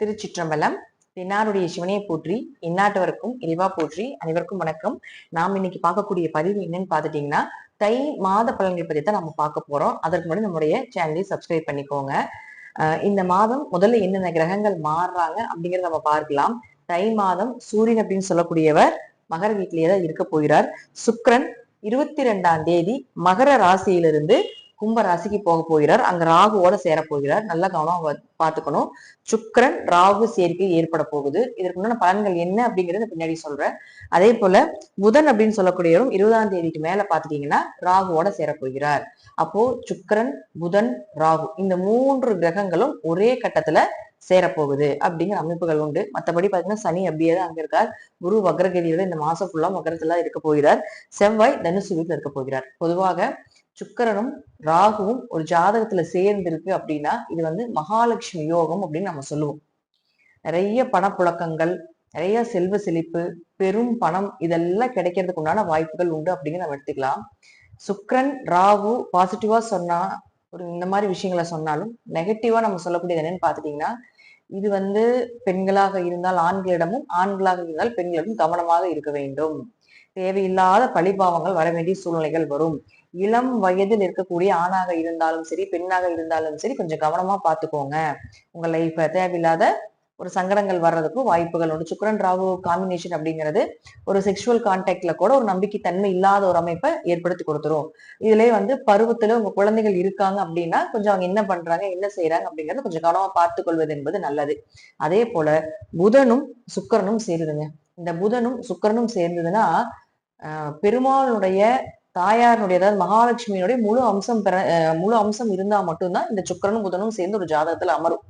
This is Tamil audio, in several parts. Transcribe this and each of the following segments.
திருச்சிற்றம்பலம். தென்னாருடைய சிவனையை போற்றி இந்நாட்டவருக்கும் இறைவா போற்றி அனைவருக்கும் வணக்கம். நாம் இன்னைக்கு பார்க்கக்கூடிய பதிவு என்னன்னு பார்த்துட்டீங்கன்னா தை மாத பலன்கள் பற்றி தான் நம்ம பார்க்க போறோம். அதற்கு முன்னாடி நம்முடைய சேனலை சப்ஸ்கிரைப் பண்ணிக்கோங்க. அஹ் இந்த மாதம் முதல்ல என்னென்ன கிரகங்கள் மாறுறாங்க அப்படிங்கறத நம்ம பார்க்கலாம். தை மாதம் சூரியன் அப்படின்னு சொல்லக்கூடியவர் மகர வீட்டிலேயே தான் இருக்க போகிறார். சுக்ரன் இருபத்தி ரெண்டாம் தேதி மகர ராசியிலிருந்து கும்ப ராசிக்கு போக போகிறார். அங்க ராகுவோட சேர போகிறார். நல்லா கவனம் பார்த்துக்கணும். சுக்கிரன் ராகு சேர்க்கை ஏற்பட போகுது. இதற்கு முன்னாடி பலன்கள் என்ன அப்படிங்கறத பின்னாடி சொல்றேன். அதே போல புதன் அப்படின்னு சொல்லக்கூடியவரும் இருபதாம் தேதிக்கு மேல பாத்துட்டீங்கன்னா ராகுவோட சேர போகிறார். அப்போ சுக்கரன் புதன் ராகு இந்த மூன்று கிரகங்களும் ஒரே கட்டத்துல சேரப்போகுது அப்படிங்கிற அமைப்புகள் உண்டு. மத்தபடி பாத்தீங்கன்னா சனி அப்படியே தான் அங்க இருக்கார். குரு வக்ரகிரியோட இந்த மாசம் ஃபுல்லா மகரத்துல இருக்க போகிறார். செவ்வாய் தனுசு வீட்டுல இருக்க போகிறார். பொதுவாக சுக்கரனும் ராகுவும் ஒரு ஜாதகத்துல சேர்ந்திருக்கு அப்படின்னா இது வந்து மகாலட்சுமி யோகம் அப்படின்னு நம்ம சொல்லுவோம். நிறைய பணப்புழக்கங்கள் நிறைய செல்வ செழிப்பு பெரும் பணம் இதெல்லாம் கிடைக்கிறதுக்கு உண்டான வாய்ப்புகள் உண்டு அப்படின்னு நம்ம எடுத்துக்கலாம். சுக்ரன் ராகு பாசிட்டிவா சொன்னா ஒரு இந்த மாதிரி விஷயங்களை சொன்னாலும் நெகட்டிவா நம்ம சொல்லக்கூடியது என்னன்னு பாத்துட்டீங்கன்னா இது வந்து பெண்களாக இருந்தால் ஆண்களிடமும் ஆண்களாக இருந்தால் பெண்களிடம் கவனமாக இருக்க வேண்டும். தேவையில்லாத பழிபாவங்கள் வர வேண்டிய சூழ்நிலைகள் வரும். இளம் வயதில் இருக்கக்கூடிய ஆணாக இருந்தாலும் சரி பெண்ணாக இருந்தாலும் சரி கொஞ்சம் கவனமா பாத்துக்கோங்க உங்க லைஃப தேவையில்லாத ஒரு சங்கடங்கள் வர்றதுக்கு வாய்ப்புகள் உண்டு. சுக்கரன் ராகு காம்பினேஷன் அப்படிங்கிறது ஒரு செக்ஷுவல் கான்டாக்ட்ல கூட ஒரு நம்பிக்கை தன்மை இல்லாத ஒரு அமைப்பை ஏற்படுத்தி கொடுத்துரும். இதுலயே வந்து பருவத்துல உங்க குழந்தைகள் இருக்காங்க அப்படின்னா கொஞ்சம் அவங்க என்ன பண்றாங்க என்ன செய்யறாங்க அப்படிங்கறத கொஞ்சம் கவனமா பார்த்து கொள்வது என்பது நல்லது. அதே போல புதனும் சுக்கரனும் சேருதுங்க இந்த புதனும் சுக்கரனும் சேர்ந்ததுன்னா பெருமாளுடைய தாயாருடைய அதாவது மகாலட்சுமியினுடைய முழு அம்சம் பெற முழு அம்சம் இருந்தா மட்டும்தான் இந்த சுக்கரனும் புதனும் சேர்ந்து ஒரு ஜாதகத்துல அமரும்.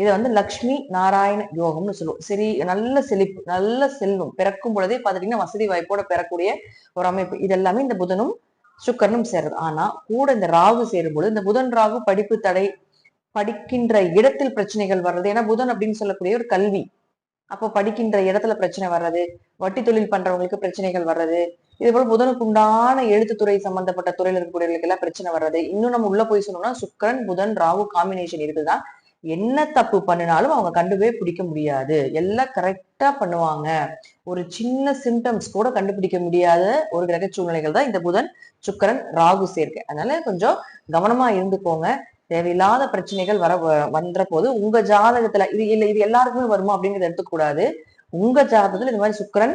இதை வந்து லக்ஷ்மி நாராயண யோகம்னு சொல்லுவோம். சரி நல்ல செழிப்பு நல்ல செல்வம். பிறக்கும் பொழுதே பாத்துட்டீங்கன்னா வசதி வாய்ப்போட பெறக்கூடிய ஒரு அமைப்பு. இதெல்லாமே இந்த புதனும் சுக்கரனும் சேருது ஆனா கூட இந்த ராகு சேரும்பொழுது இந்த புதன் ராகு படிப்பு தடை படிக்கின்ற இடத்தில் பிரச்சனைகள் வர்றது. ஏன்னா புதன் அப்படின்னு சொல்லக்கூடிய ஒரு கல்வி. அப்போ படிக்கின்ற இடத்துல பிரச்சனை வர்றது. வட்டி தொழில் பண்றவங்களுக்கு பிரச்சனைகள் வர்றது. இது போல புதனுக்கு உண்டான எழுத்துத்துறை சம்பந்தப்பட்ட துறையில இருக்கக்கூடியவர்களுக்கு எல்லாம் பிரச்சனை வர்றது. இன்னும் நம்ம உள்ள போய் சொன்னோம்னா சுக்கிரன் புதன் ராகு காம்பினேஷன் இருக்குதுதான் என்ன தப்பு பண்ணினாலும் அவங்க கண்டுபே பிடிக்க முடியாது. எல்லாம் கரெக்டா பண்ணுவாங்க. ஒரு சின்ன சிம்டம்ஸ் கூட கண்டுபிடிக்க முடியாத ஒரு கிரக சூழ்நிலைகள் தான் இந்த புதன் சுக்கிரன் ராகு சேர்க்கை. அதனால கொஞ்சம் கவனமா இருந்துக்கோங்க. தேவையில்லாத பிரச்சனைகள் வர வந்த போது உங்க ஜாதகத்துல இது இல்ல இது எல்லாருக்குமே வருமா அப்படிங்கறத எடுத்துக்கூடாது உங்க ஜாதகத்துல இந்த மாதிரி சுக்கரன்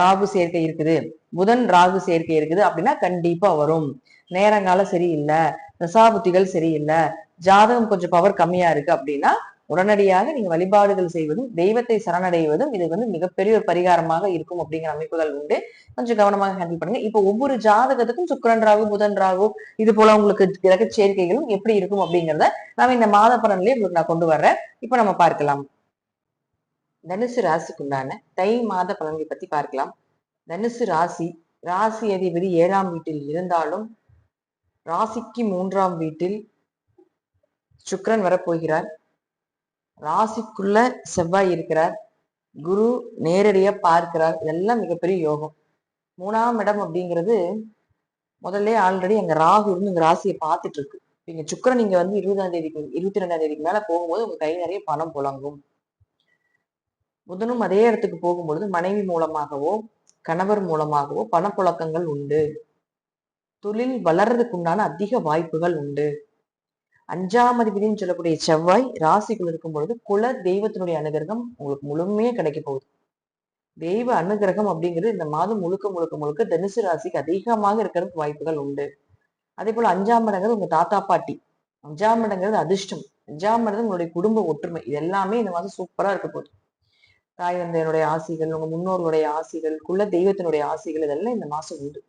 ராகு சேர்க்கை இருக்குது. புதன் ராகு சேர்க்கை இருக்குது அப்படின்னா கண்டிப்பா வரும். நேரங்காலம் சரியில்லை. தசாபுத்திகள் சரியில்லை. ஜாதகம் கொஞ்சம் பவர் கம்மியா இருக்கு அப்படின்னா உடனடியாக நீங்க வழிபாடுகள் செய்வதும் தெய்வத்தை சரணடைவதும் இது வந்து மிகப்பெரிய ஒரு பரிகாரமாக இருக்கும் அப்படிங்கிற அமைப்புகள் உண்டு. கொஞ்சம் கவனமாக ஹேண்டில் பண்ணுங்க. இப்போ ஒவ்வொரு ஜாதகத்துக்கும் சுக்கரன் ராகு புதன் ராகு இது போல உங்களுக்கு கிரக சேர்க்கைகளும் எப்படி இருக்கும் அப்படிங்கிறத நாம இந்த மாத பலன்லயே உங்களுக்கு நான் கொண்டு வர்றேன். இப்போ நம்ம பார்க்கலாம். தனுசு ராசிக்குண்டான தை மாத பலன்களை பத்தி பார்க்கலாம். தனுசு ராசி ராசி அதிபதி ஏழாம் வீட்டில் இருந்தாலும் ராசிக்கு மூன்றாம் வீட்டில் சுக்கரன் வரப்போகிறார். ராசிக்குள்ள செவ்வாய் இருக்கிறார். குரு நேரடியா பார்க்கிறார். இதெல்லாம் மிகப்பெரிய யோகம். மூணாம் இடம் அப்படிங்கிறது முதல்ல ஆல்ரெடி அங்க ராகு இருந்து இந்த ராசியை பார்த்துட்டு இருக்கு. நீங்க சுக்கரன் நீங்க வந்து இருபதாம் தேதிக்கு இருபத்தி ரெண்டாம் தேதிக்கு மேல போகும்போது உங்க கை நிறைய பணம் புழங்கும். புதனும் அதே இடத்துக்கு போகும்பொழுது மனைவி மூலமாகவோ கணவர் மூலமாகவோ பணப்புழக்கங்கள் உண்டு. தொழில் வளர்றதுக்கு உண்டான அதிக வாய்ப்புகள் உண்டு. அஞ்சாம் அதிபதினு சொல்லக்கூடிய செவ்வாய் ராசிக்குள் இருக்கும் பொழுது குல தெய்வத்தினுடைய அனுகிரகம் உங்களுக்கு முழுமையே கிடைக்க போகுது. தெய்வ அனுகிரகம் அப்படிங்கிறது இந்த மாதம் முழுக்க முழுக்க முழுக்க தனுசு ராசிக்கு அதிகமாக இருக்கிறதுக்கு வாய்ப்புகள் உண்டு. அதே போல அஞ்சாம் இடங்கிறது உங்க தாத்தா பாட்டி. அஞ்சாம் இடங்கிறது அதிர்ஷ்டம். அஞ்சாம் இடங்கிறது உங்களுடைய குடும்ப ஒற்றுமை. இது எல்லாமே இந்த மாதம் சூப்பரா இருக்க போகுது. தாய் தந்தையனுடைய ஆசைகள் உங்க முன்னோர்களுடைய ஆசைகள் குல தெய்வத்தினுடைய ஆசைகள் இதெல்லாம் இந்த மாசம் உண்டு.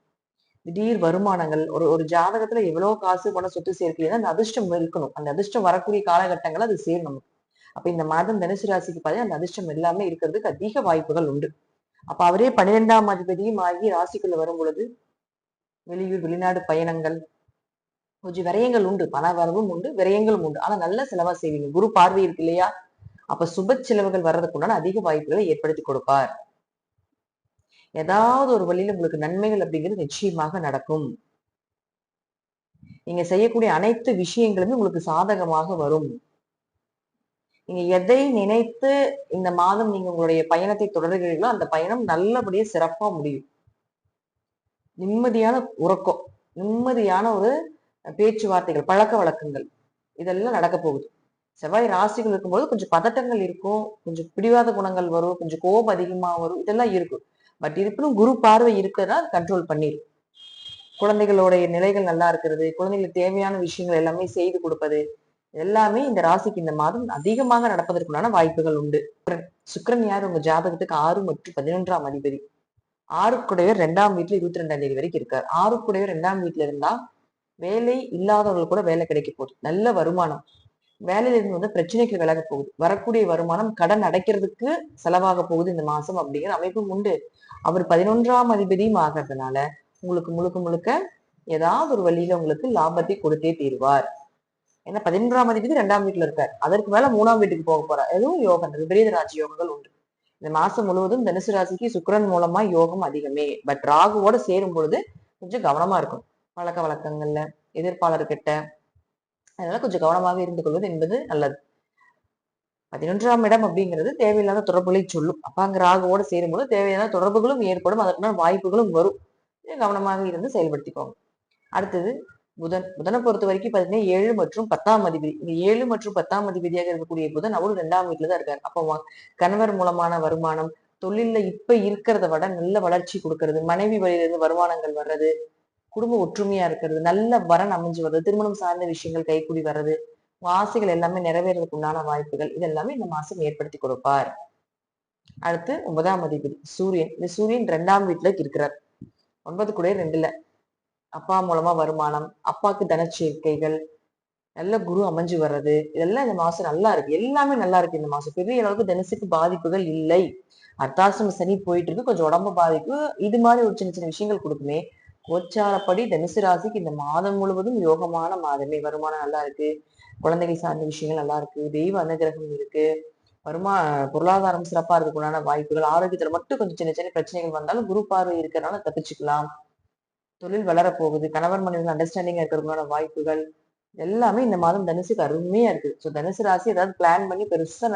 திடீர் வருமானங்கள் ஒரு ஒரு ஜாதகத்துல எவ்வளவு காசு பணம் சொத்து சேர்க்கலைன்னா அந்த அதிர்ஷ்டம் இருக்கணும். அந்த அதிர்ஷ்டம் வரக்கூடிய காலகட்டங்கள் அது சேரும் நமக்கு. அப்ப இந்த மாதம் தனுசு ராசிக்கு பார்த்தீங்கன்னா அந்த அதிர்ஷ்டம் எல்லாமே இருக்கிறதுக்கு அதிக வாய்ப்புகள் உண்டு. அப்ப அவரே பன்னிரெண்டாம் அதிபதியும் ஆகி ராசிக்குள்ள வரும் பொழுது வெளியூர் வெளிநாடு பயணங்கள் கொஞ்சம் விரயங்கள் உண்டு. பண வரவும் உண்டு விரயங்களும் உண்டு. ஆனா நல்ல செலவா செய்வீங்க. குரு பார்வை இருக்கு இல்லையா? அப்ப சுப செலவுகள் வர்றதுக்குண்டான அதிக வாய்ப்புகளை ஏற்படுத்தி கொடுப்பார். ஏதாவது ஒரு வழியில உங்களுக்கு நன்மைகள் அப்படிங்கிறது நிச்சயமாக நடக்கும். நீங்க செய்யக்கூடிய அனைத்து விஷயங்களுமே உங்களுக்கு சாதகமாக வரும். நீங்க எதை நினைத்து இந்த மாதம் நீங்க உங்களுடைய பயணத்தை தொடர்கிறீர்களோ அந்த பயணம் நல்லபடியா சிறப்பா முடியும். நிம்மதியான உறக்கம் நிம்மதியான ஒரு பேச்சுவார்த்தைகள் பழக்க வழக்கங்கள் இதெல்லாம் நடக்க போகுது. செவ்வாய் ராசிகள் இருக்கும்போது கொஞ்சம் பதட்டங்கள் இருக்கும். கொஞ்சம் பிடிவாத குணங்கள் வரும். கொஞ்சம் கோபம் அதிகமா வரும். இதெல்லாம் இருக்கும். பட் இருப்பினும் குரு பார்வை இருக்கிறதா கண்ட்ரோல் பண்ணிடும் குழந்தைகளுடைய நிலைகள் நல்லா இருக்கிறது. குழந்தைகளுக்கு தேவையான விஷயங்கள் எல்லாமே செய்து கொடுப்பது. எல்லாமே இந்த ராசிக்கு இந்த மாதம் அதிகமாக நடப்பதற்குண்டான வாய்ப்புகள் உண்டு. சுக்கிரன். யார்? உங்க ஜாதகத்துக்கு ஆறு மற்றும் பதினொன்றாம் அதிபதி. ஆறுக்குடையவர் ரெண்டாம் வீட்டுல இருபத்தி ரெண்டாம் தேதி வரைக்கும் இருக்கார். ஆறுக்குடையவர் ரெண்டாம் வீட்டுல இருந்தா வேலை இல்லாதவங்களுக்கு கூட வேலை கிடைக்க போகுது. நல்ல வருமானம். வேலையிலிருந்து வந்து பிரச்சனைகள் விலக போகுது. வரக்கூடிய வருமானம் கடன் அடைக்கிறதுக்கு செலவாக போகுது இந்த மாசம் அப்படிங்கிற அமைப்பும் உண்டு. அவர் பதினொன்றாம் அதிபதியும் ஆகிறதுனால உங்களுக்கு முழுக்க முழுக்க ஏதாவது ஒரு வழியில உங்களுக்கு லாபத்தை கொடுத்தே தீர்வார். ஏன்னா பதினொன்றாம் அதிபதி ரெண்டாம் வீட்டுல இருக்கார். அதற்கு மேல மூணாம் வீட்டுக்கு போக போறார். எதுவும் யோகம் விபரீத ராஜ யோகங்கள் உண்டு. இந்த மாசம் முழுவதும் தனுசு ராசிக்கு சுக்கிரன் மூலமா யோகம் அதிகமே. பட் ராகுவோட சேரும் பொழுது கொஞ்சம் கவனமா இருக்கும். பழக்க வழக்கங்கள்ல எதிர்ப்பாளர்கிட்ட அதனால கொஞ்சம் கவனமாக இருந்து கொள்வது என்பது நல்லது. பதினொன்றாம் இடம் அப்படிங்கிறது தேவையில்லாத தொடர்புகளை சொல்லும். அப்ப அங்க சேரும்போது தேவையான தொடர்புகளும் ஏற்படும். அதற்கான வாய்ப்புகளும் வரும். கவனமாக இருந்து செயல்படுத்திக்கோங்க. அடுத்தது புதன். புதனை பொறுத்த வரைக்கும் பார்த்தீங்கன்னா ஏழு மற்றும் பத்தாம் அதிபதி. இந்த ஏழு மற்றும் பத்தாம் அதிபதியாக இருக்கக்கூடிய புதன் அவரும் ரெண்டாம் வீட்டில் தான் இருக்காரு. அப்போ கணவர் மூலமான வருமானம் தொழில்ல இப்ப இருக்கிறத விட நல்ல வளர்ச்சி கொடுக்கறது மனைவி வழியிலிருந்து வருமானங்கள் வர்றது குடும்ப ஒற்றுமையா இருக்கிறது நல்ல வரன் அமைஞ்சு வர்றது திருமணம் சார்ந்த விஷயங்கள் கைக்குடி வர்றது ஆசைகள் எல்லாமே நிறைவேறதுக்கு உண்டான வாய்ப்புகள் இதெல்லாமே இந்த மாசம் ஏற்படுத்தி கொடுப்பார். அடுத்து ஒன்பதாம் அதிபதி சூரியன். இந்த சூரியன் ரெண்டாம் வீட்டுல இருக்கிறார். ஒன்பது கூட ரெண்டுல. அப்பா மூலமா வருமானம் அப்பாக்கு தனச்சேர்க்கைகள் நல்ல குரு அமைஞ்சு வர்றது இதெல்லாம் இந்த மாசம் நல்லா இருக்கு. எல்லாமே நல்லா இருக்கு இந்த மாசம் பெரிய அளவுக்கு தனுசுக்கு பாதிப்புகள் இல்லை. அர்த்தாசிரம சனி போயிட்டு இருக்கு. கொஞ்சம் உடம்பு பாதிப்பு. இது மாதிரி ஒரு சின்ன சின்ன விஷயங்கள் கொடுக்குமே. கோச்சாரப்படி தனுசு ராசிக்கு இந்த மாதம் முழுவதும் யோகமான மாதமே. வருமானம் நல்லா இருக்கு. குழந்தைகள் சார்ந்த விஷயங்கள் நல்லா இருக்கு. தெய்வ அனுகிரகம் இருக்கு. வருமா பொருளாதாரம் சிறப்பா இருக்கக்கூடிய வாய்ப்புகள் ஆரோக்கியத்துல மட்டும் கொஞ்சம் சின்ன சின்ன பிரச்சனைகள் வந்தாலும் குரு பார்வை இருக்கிறனால தப்பிச்சுக்கலாம். தொழில் வளரப்போகுது. கணவன் மனைவி அண்டர்ஸ்டாண்டிங் இருக்கிறதுக்கான வாய்ப்புகள் எல்லாமே இந்த மாதம் தனுசுக்கு அருமையா இருக்கு. ஸோ தனுசு ராசி ஏதாவது பிளான் பண்ணி பெருசா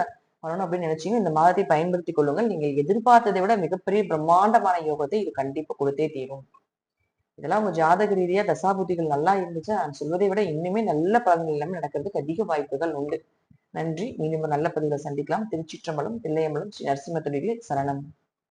பண்ணணும் அப்படின்னு நினைச்சீங்க இந்த மாதத்தை பயன்படுத்திக் கொள்ளுங்கள். நீங்கள் எதிர்பார்த்ததை விட மிகப்பெரிய பிரம்மாண்டமான யோகத்தை இது கண்டிப்பா கொடுத்தே தீரும். இதெல்லாம் உங்க ஜாதக ரீதியா தசாபுத்திகள் நல்லா இருந்துச்சு? நான் சொல்வதை விட இன்னுமே நல்ல பலன்கள் எல்லாமே நடக்கிறதுக்கு அதிக வாய்ப்புகள் உண்டு. நன்றி. மீண்டும் நல்ல பதிவுல சந்திக்கலாம். திருச்சிற்றம்பலம் தில்லையம்பலம் ஸ்ரீ நரசிம்ம தொழிலே சரணம்.